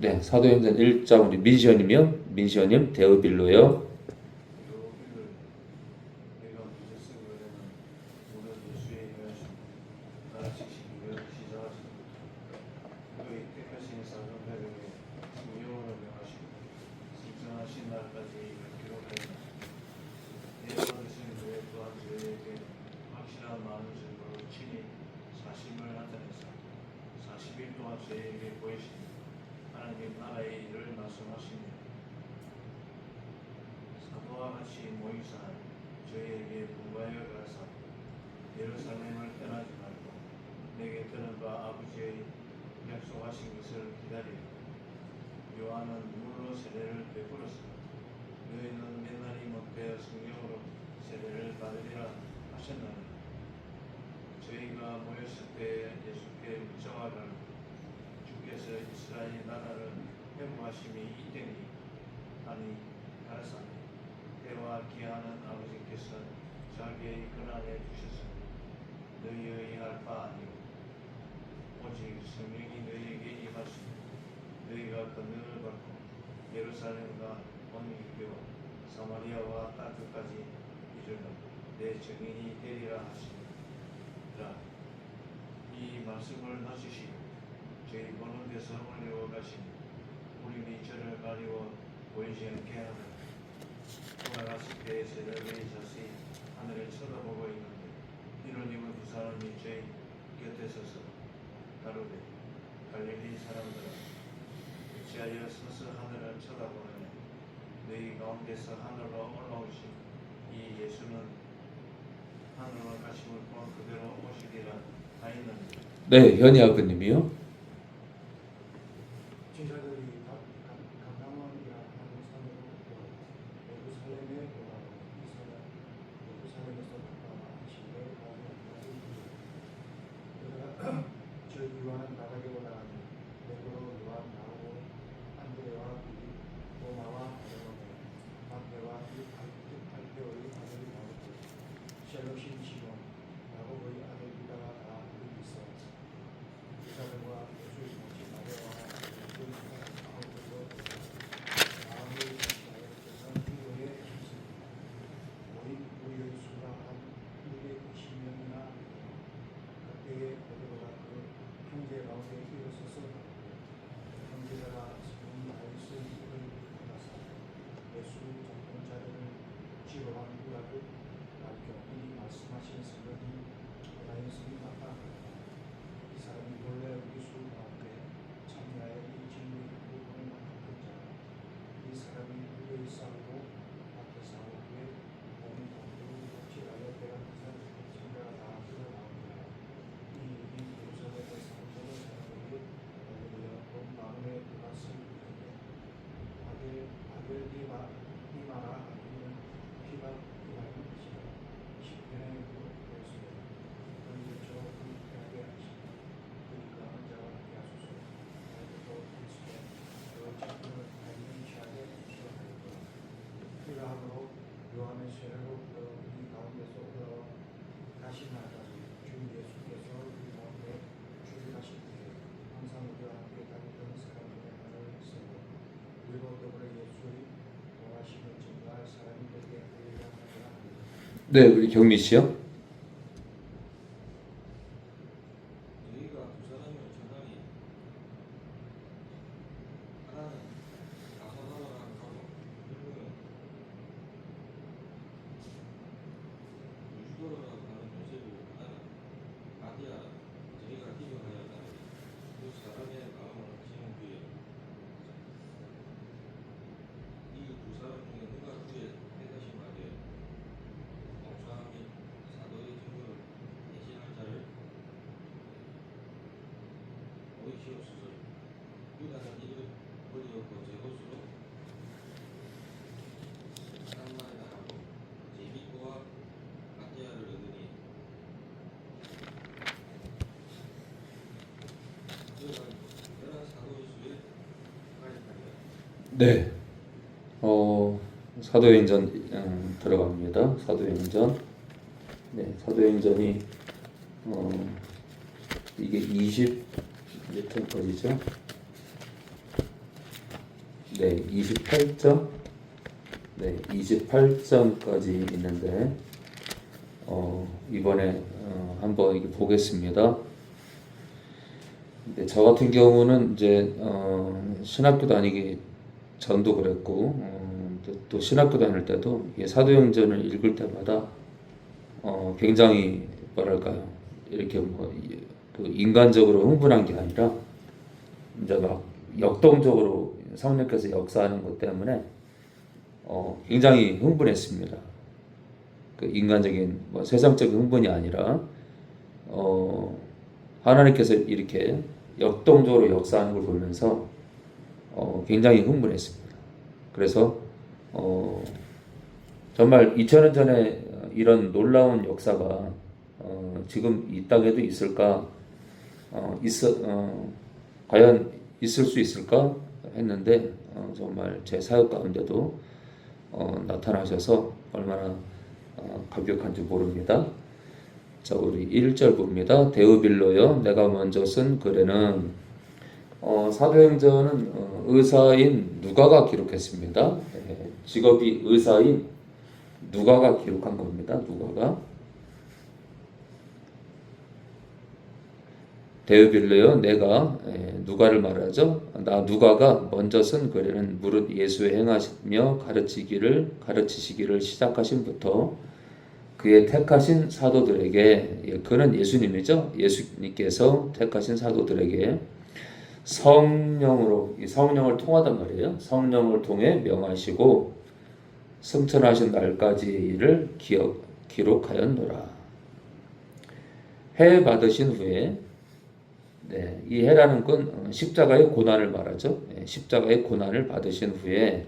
네, 사도행전 1장 우리 민시언이며 민시언님 데오빌로요. 여기를 내가 문제 쓴 거에는 오늘 예수의 행하심 가르치시기 위해 시작하시는 그의 택하신 사람들에게 성령으로 명하시고 승천하신 날까지 기록하였다. 내 받으신 후에 또한 저희에게 확실한 많은 증거로 친히 사심을 나타내사 40일 동안 저희에게 보이시니 하나님 나라의 일을 말씀하시니 사도와 같이 모이사 분가하여 가사 예루살렘을 떠나지 말고 내게 들은 바 아버지의 약속하신 것을 기다리라. 요한은 물로 세례를 베풀었으나 너희는 맨날이 못되어 성령으로 세례를 받으리라 하셨나니 저희가 모였을 때 예수께 묻자마자 주께서 이스라엘 나라를 회복하심이 이때니 아니 가라사니 때와 기하는 아버지께서 자기의 근한에 주셨으니 너희의 할바 아니오. 오직 성령이 너희에게 임하시니 너희가 권능을 받고 예루살렘과 온 유대와 사마리아와 땅 끝까지 이르러 내 증인이 되리라 하시니라. 이 말씀을 나주시고 저희 보는 데서 올려 가시니 우리 저를 가리워 보이지 않게 하는 돌아가실 때 새벽에 자세히 하늘을 쳐다보고 있는데 이로님은 두 사람이 저희 곁에 서서 가로되 갈릴리 사람들아 어찌하여 서서 하늘을 쳐다보느냐? 너희 가운데서 하늘로 올라오신 이 예수는 하늘로 가심을 본 그대로 오시리라 하였느니라. 네, 현희 아버님이요. 네, 우리 경미 씨요. 너희가 두 사람을 전하니 하나는 가사나라라 하고 일부는 유주도라고 하는 요셉이고 하나는 아디아라 저희가 기도하였다니 그 사람의 마음을 지는 후에 이 두 사람 중에 누가 주의 택하신 바되 목사 및 사도의 증거를 대신할 자를 보이시옵소서 유다는 이를 버리었고 제 것으로 쌍마에다 하고 제비코와 마티아를 얻으니 그가 그러나 사도의 수에 가입하니라 네. 어, 사도행전 음, 들어갑니다. 사도행전. 네, 사도행전이 어, 이게 20 몇 편까지죠? 네, 28점. 네, 28점까지 있는데 어, 이번에 어, 한번 보겠습니다. 저 같은 경우는 이제 어, 신학교 다니기 전도 그랬고 어, 또, 또 신학교 다닐 때도 이 사도행전을 읽을 때마다 어, 굉장히 뭐랄까요 이렇게 뭐 그 인간적으로 흥분한 게 아니라 이제 막 역동적으로 성령께서 역사하는 것 때문에 어, 굉장히 흥분했습니다. 그 인간적인 뭐 세상적인 흥분이 아니라 어, 하나님께서 이렇게 역동적으로 역사하는 걸 보면서 어, 굉장히 흥분했습니다. 그래서 어, 정말 2000년 전에 이런 놀라운 역사가 어, 지금 이 땅에도 있을까? 어, 있어, 어, 과연 있을 수 있을까? 했는데 어, 정말 제 사역 가운데도 어, 나타나셔서 얼마나 어, 감격한지 모릅니다. 자, 우리 1절 봅니다. 데우빌로여, 내가 먼저 쓴 글에는 어, 사도행전은 어, 의사인 누가가 기록했습니다. 예, 직업이 의사인 누가가 기록한 겁니다. 누가가 데우빌로여, 내가 예, 누가를 말하죠. 나 누가가 먼저 쓴 글에는 무릇 예수의 행하시며 가르치기를 가르치시기를 시작하신부터 그의 택하신 사도들에게 예, 그는 예수님이죠. 예수님께서 택하신 사도들에게 성령으로 이 성령을 통하단 말이에요. 성령을 통해 명하시고 승천하신 날까지의 일을 기억 기록하였노라. 해 받으신 후에 네, 이 해라는 건 어, 십자가의 고난을 말하죠. 네, 십자가의 고난을 받으신 후에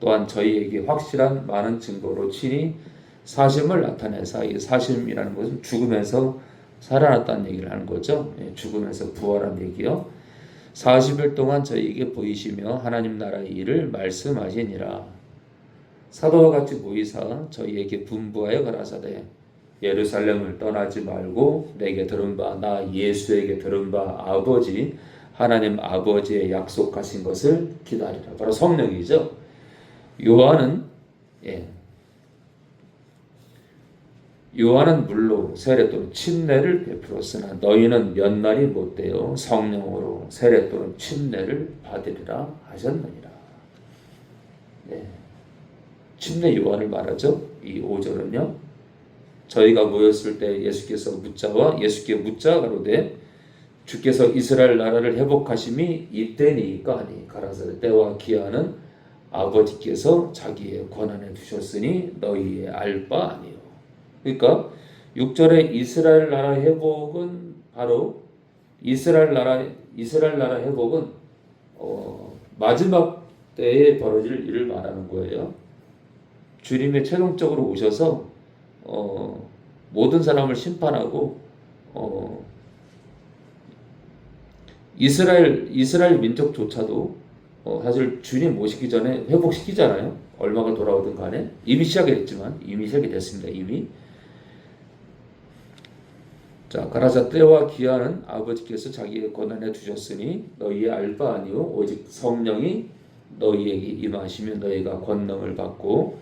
또한 저희에게 확실한 많은 증거로 친히 사심을 나타내사 이 사심이라는 것은 죽으면서 살아났다는 얘기를 하는 거죠. 예, 죽으면서 부활한 얘기요. 40일 동안 저희에게 보이시며 하나님 나라의 일을 말씀하시니라. 사도와 같이 모이사 저희에게 분부하여 가라사대 예루살렘을 떠나지 말고 내게 들은 바 나 예수에게 들은 바 아버지 하나님 아버지의 약속하신 것을 기다리라. 바로 성령이죠. 요한은 예, 요한은 물로 세례 또는 침례를 베풀었으나 너희는 몇 날이 못되어 성령으로 세례 또는 침례를 받으리라 하셨느니라. 네. 침례 요한을 말하죠. 이 5절은요. 저희가 모였을 때 예수께서 묻자와 예수께 묻자 가로되 주께서 이스라엘 나라를 회복하심이 이때니까 하니 가라사대 때와 기한은 아버지께서 자기의 권한에 두셨으니 너희의 알 바 아니요. 그러니까 6절에 이스라엘 나라 회복은 바로 이스라엘 나라 이스라엘 나라 회복은 어, 마지막 때에 벌어질 일을 말하는 거예요. 주님의 최종적으로 오셔서 어, 모든 사람을 심판하고 어, 이스라엘 이스라엘 민족조차도 어, 사실 주님 모시기 전에 회복시키잖아요. 얼마가 돌아오든 간에 이미 시작이 됐지만 이미 시작이 됐습니다. 이미 자 가라사 때와 기한은 아버지께서 자기의 권한에 두셨으니 너희의 알바 아니요 오직 성령이 너희에게 임하시면 너희가 권능을 받고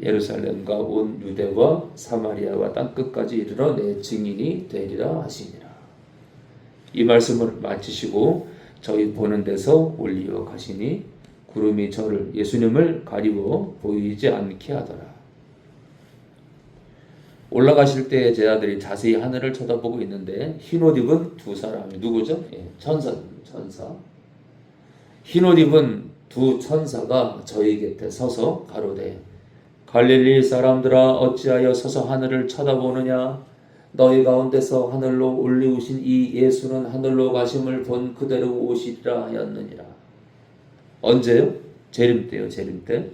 예루살렘과 온 유대와 사마리아와 땅 끝까지 이르러 내 증인이 되리라 하시니라. 이 말씀을 마치시고 저희 보는 데서 올리어 가시니 구름이 저를 예수님을 가리워 보이지 않게 하더라. 올라가실 때 제자들이 자세히 하늘을 쳐다보고 있는데 흰 옷 입은 두 사람이 누구죠? 예, 천사, 천사. 흰 옷 입은 두 천사가 저희 곁에 서서 가로되 갈릴리 사람들아 어찌하여 서서 하늘을 쳐다보느냐 너희 가운데서 하늘로 올리우신 이 예수는 하늘로 가심을 본 그대로 오시리라 하였느니라. 언제요? 재림 때요, 재림 때.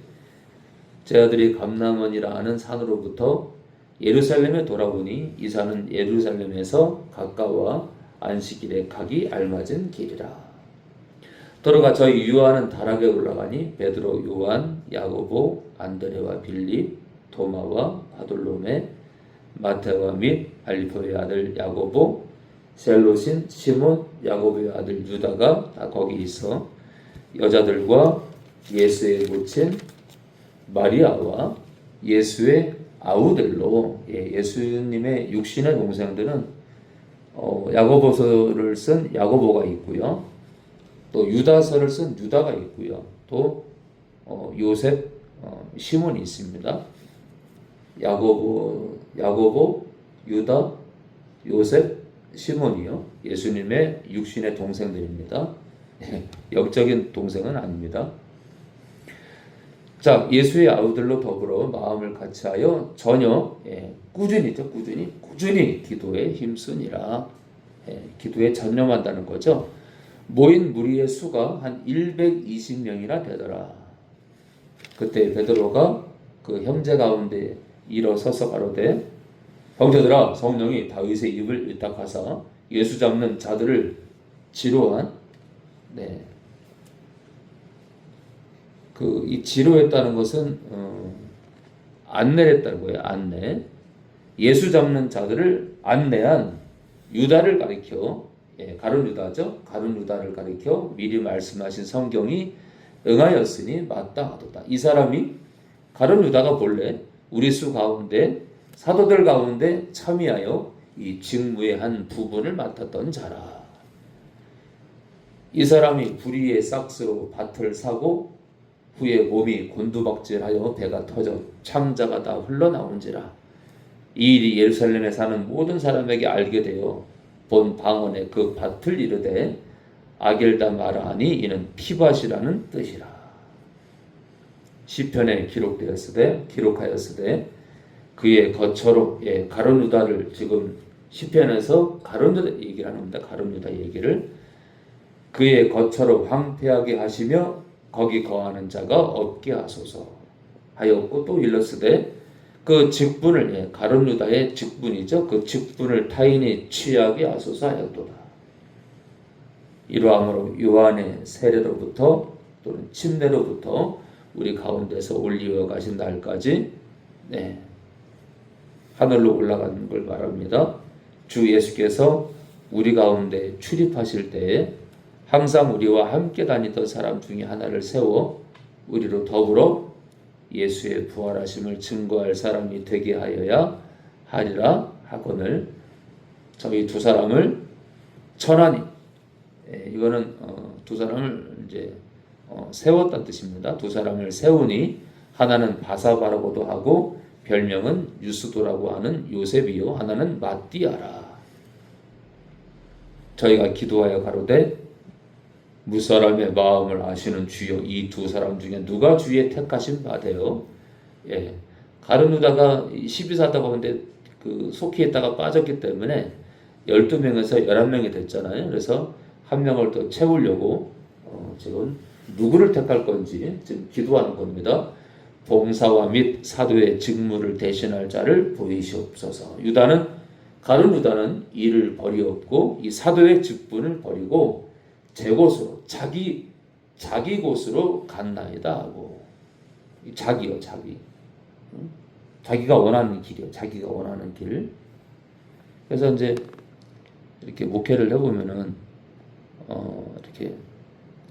제 아들이 감남원이라 하는 산으로부터 예루살렘에 돌아보니 이 산은 예루살렘에서 가까워 안식일에 가기 알맞은 길이라. 들어가 저희 요한은 다락에 올라가니 베드로, 요한, 야고보, 안드레와 빌립, 도마와 바돌로메, 마테와 및 알리포의 아들 야고보, 셀로신, 시몬, 야고보의 아들 유다가 다 거기 있어 여자들과 예수의 모친 마리아와 예수의 아우들로 예, 예수님의 육신의 동생들은 어, 야고보서를 쓴 야고보가 있고요. 또 유다서를 쓴 유다가 있고요. 또 어, 요셉 어, 시몬이 있습니다. 야고보 야고보 유다 요셉 시몬이요. 예수님의 육신의 동생들입니다. 예, 영적인 동생은 아닙니다. 자, 예수의 아우들로 더불어 마음을 같이하여 전혀 예, 꾸준히죠, 꾸준히 꾸준히 기도에 힘쓰니라. 예, 기도에 전념한다는 거죠. 모인 무리의 수가 한 120명이나 되더라. 그때 베드로가 그 형제 가운데 일어서서 가로되 형제들아 성령이 다윗의 입을 일딱하사 예수 잡는 자들을 지로한 네. 그 이 지로했다는 것은 어, 안내했다는 거예요. 안내. 예수 잡는 자들을 안내한 유다를 가리켜 예, 가룟 유다죠. 가룟 유다를 가리켜 미리 말씀하신 성경이 응하였으니 마땅하도다. 이 사람이 가룟 유다가 본래 우리 수 가운데 사도들 가운데 참여하여 이 직무의 한 부분을 맡았던 자라. 이 사람이 불의의 싹스로 밭을 사고 후에 몸이 곤두박질하여 배가 터져 창자가 다 흘러나온지라. 이 일이 예루살렘에 사는 모든 사람에게 알게 되어 본 방언에 그 밭을 이르되 아겔다 마라하니 이는 피밭이라는 뜻이라. 시편에 기록되었으되 기록하였으되 그의 거처로 예, 가론유다를 지금 시편에서 가론유다 얘기를 겁니다. 가론유다 얘기를 그의 거처로 황폐하게 하시며 거기 거하는 자가 없게 하소서 하였고 또 일렀으되 그 직분을 예, 가론유다의 직분이죠. 그 직분을 타인이 취하게 하소서 하였도다. 이러함으로 요한의 세례로부터 또는 침례로부터 우리 가운데서 올리어 가신 날까지 네, 하늘로 올라가는 걸 말합니다. 주 예수께서 우리 가운데 출입하실 때에 항상 우리와 함께 다니던 사람 중에 하나를 세워 우리로 더불어 예수의 부활하심을 증거할 사람이 되게 하여야 하리라 하거늘 저희 두 사람을 천하니 예, 이거는 어, 두 사람을 이제 어, 세웠다는 뜻입니다. 두 사람을 세우니 하나는 바사바라고도 하고 별명은 유스도라고 하는 요셉이요 하나는 마띠아라. 저희가 기도하여 가로되 무사람의 마음을 아시는 주여 이 두 사람 중에 누가 주의 택하신 바되요 예. 가르누다가 12사다 가운데 그 속히했다가 빠졌기 때문에 12명에서 11명이 됐잖아요. 그래서 한 명을 더 채우려고 어, 지금 누구를 택할 건지 지금 기도하는 겁니다. 봉사와 및 사도의 직무를 대신할 자를 보이시옵소서. 유다는 가룟 유다는 이를 버리었고 이 사도의 직분을 버리고 제 곳으로 자기 자기 곳으로 갔나이다 하고. 이 자기요 자기. 응? 자기가 원하는 길이요 자기가 원하는 길. 그래서 이제 이렇게 목회를 해보면은 어 이렇게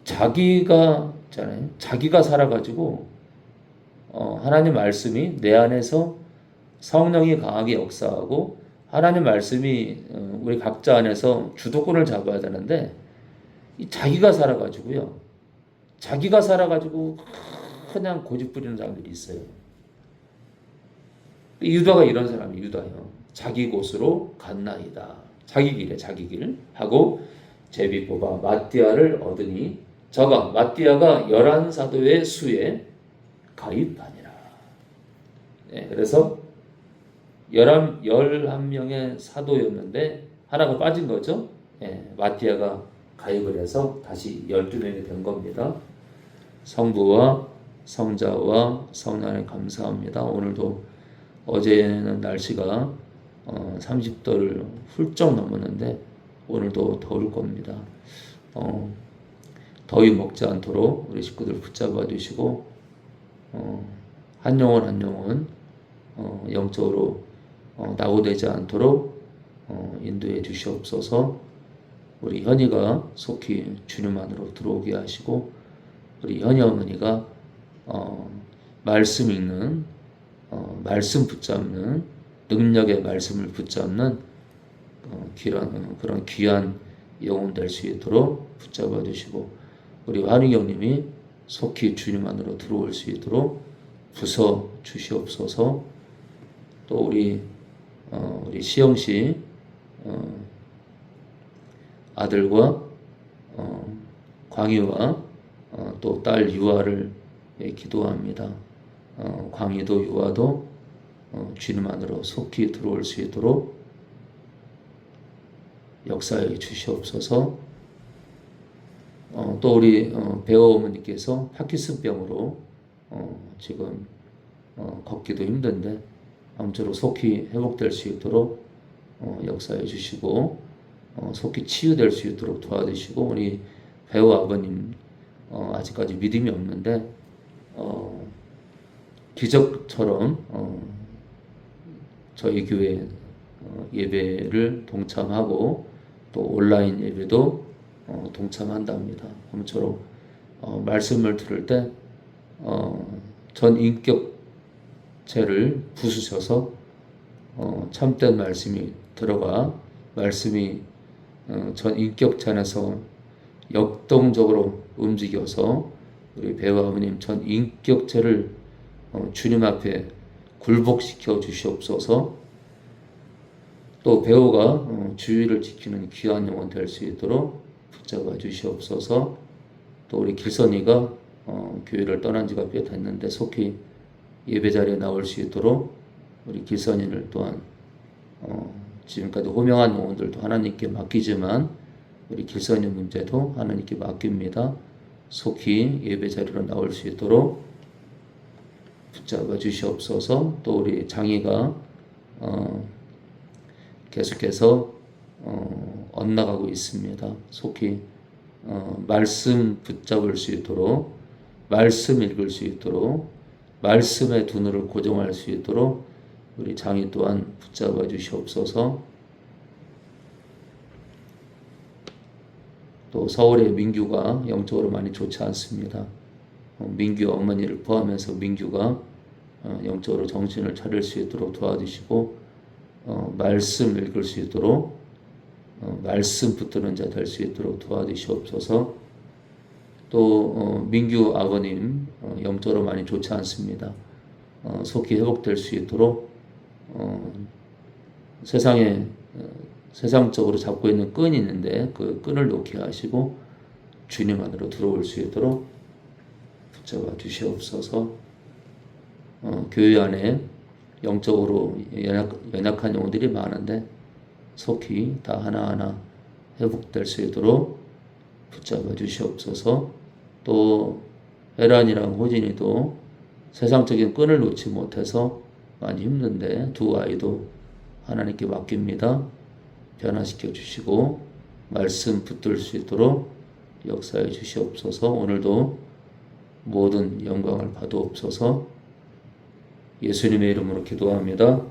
자기가 있잖아요. 자기가 살아가지고 어 하나님 말씀이 내 안에서 성령이 강하게 역사하고 하나님 말씀이 어, 우리 각자 안에서 주도권을 잡아야 되는데 이 자기가 살아가지고요. 자기가 살아가지고 그냥 고집 부리는 사람들이 있어요. 유다가 이런 사람이 유다요. 자기 곳으로 갔나이다. 자기 길에 자기 길 하고 제비 뽑아 마띠아를 얻으니 저가 마띠아가 열한 사도의 수에 가입하니라. 네, 그래서 열한 열한 명의 사도였는데 하나가 빠진 거죠. 예, 마티아가 가입을 해서 다시 12명이 된 겁니다. 성부와 성자와 성령에 감사합니다. 오늘도 어제는 날씨가 어, 30도를 훌쩍 넘었는데 오늘도 더울 겁니다. 어, 더위 먹지 않도록 우리 식구들 붙잡아 주시고 어, 한 영혼 한 영혼 어, 영적으로 어, 낙오되지 않도록 어, 인도해 주시옵소서. 우리 현이가 속히 주님 안으로 들어오게 하시고 우리 현희 어머니가 어, 말씀 읽는 어, 말씀 붙잡는 능력의 말씀을 붙잡는 어, 귀한, 어, 그런 귀한 영혼 될 수 있도록 붙잡아 주시고 우리 환희경님이 속히 주님 안으로 들어올 수 있도록 부서 주시옵소서. 또 우리 어, 우리 시영 씨 어, 아들과 어, 광희와 어, 또딸 유아를 예, 기도합니다. 어, 광희도 유아도 어, 주님 안으로 속히 들어올 수 있도록 역사에 주시옵소서. 어, 또 우리 어, 배우 어머니께서 파키슨병으로 어, 지금 어, 걷기도 힘든데 아무쪼록 속히 회복될 수 있도록 어, 역사해 주시고 어, 속히 치유될 수 있도록 도와주시고 우리 배우 아버님 어, 아직까지 믿음이 없는데 어, 기적처럼 어, 저희 교회 어, 예배를 동참하고 또 온라인 예배도 어, 동참한답니다. 아무쪼록 어, 말씀을 들을 때 어, 전 인격체를 부수셔서 어, 참된 말씀이 들어가 말씀이 어, 전 인격체 안에서 역동적으로 움직여서 우리 배우 아버님 전 인격체를 어, 주님 앞에 굴복시켜 주시옵소서. 또 배우가 어, 주의를 지키는 귀한 영혼 될 수 있도록 붙잡아 주시옵소서. 또 우리 길선이가 어, 교회를 떠난 지가 꽤 됐는데 속히 예배 자리에 나올 수 있도록 우리 길선이를 또한 어, 지금까지 호명한 영혼들도 하나님께 맡기지만 우리 길선이 문제도 하나님께 맡깁니다. 속히 예배 자리로 나올 수 있도록 붙잡아 주시옵소서. 또 우리 장이가 어, 계속해서 어, 엇나가고 있습니다. 속히 어, 말씀 붙잡을 수 있도록 말씀 읽을 수 있도록 말씀의 두 눈을 고정할 수 있도록 우리 장이 또한 붙잡아 주시옵소서. 또 서울의 민규가 영적으로 많이 좋지 않습니다. 어, 민규 어머니를 포함해서 민규가 어, 영적으로 정신을 차릴 수 있도록 도와주시고 어, 말씀 읽을 수 있도록 어, 말씀 붙드는 자 될 수 있도록 도와주시옵소서. 또 어, 민규 아버님 어, 영적으로 많이 좋지 않습니다. 어, 속히 회복될 수 있도록 어, 세상에 어, 세상적으로 잡고 있는 끈이 있는데 그 끈을 놓게 하시고 주님 안으로 들어올 수 있도록 붙잡아 주시옵소서. 어, 교회 안에 영적으로 연약, 연약한 영혼들이 많은데 속히 다 하나하나 회복될 수 있도록 붙잡아 주시옵소서. 또 혜란이랑 호진이도 세상적인 끈을 놓지 못해서 많이 힘든데 두 아이도 하나님께 맡깁니다. 변화시켜 주시고 말씀 붙들 수 있도록 역사해 주시옵소서. 오늘도 모든 영광을 받으옵소서. 예수님의 이름으로 기도합니다.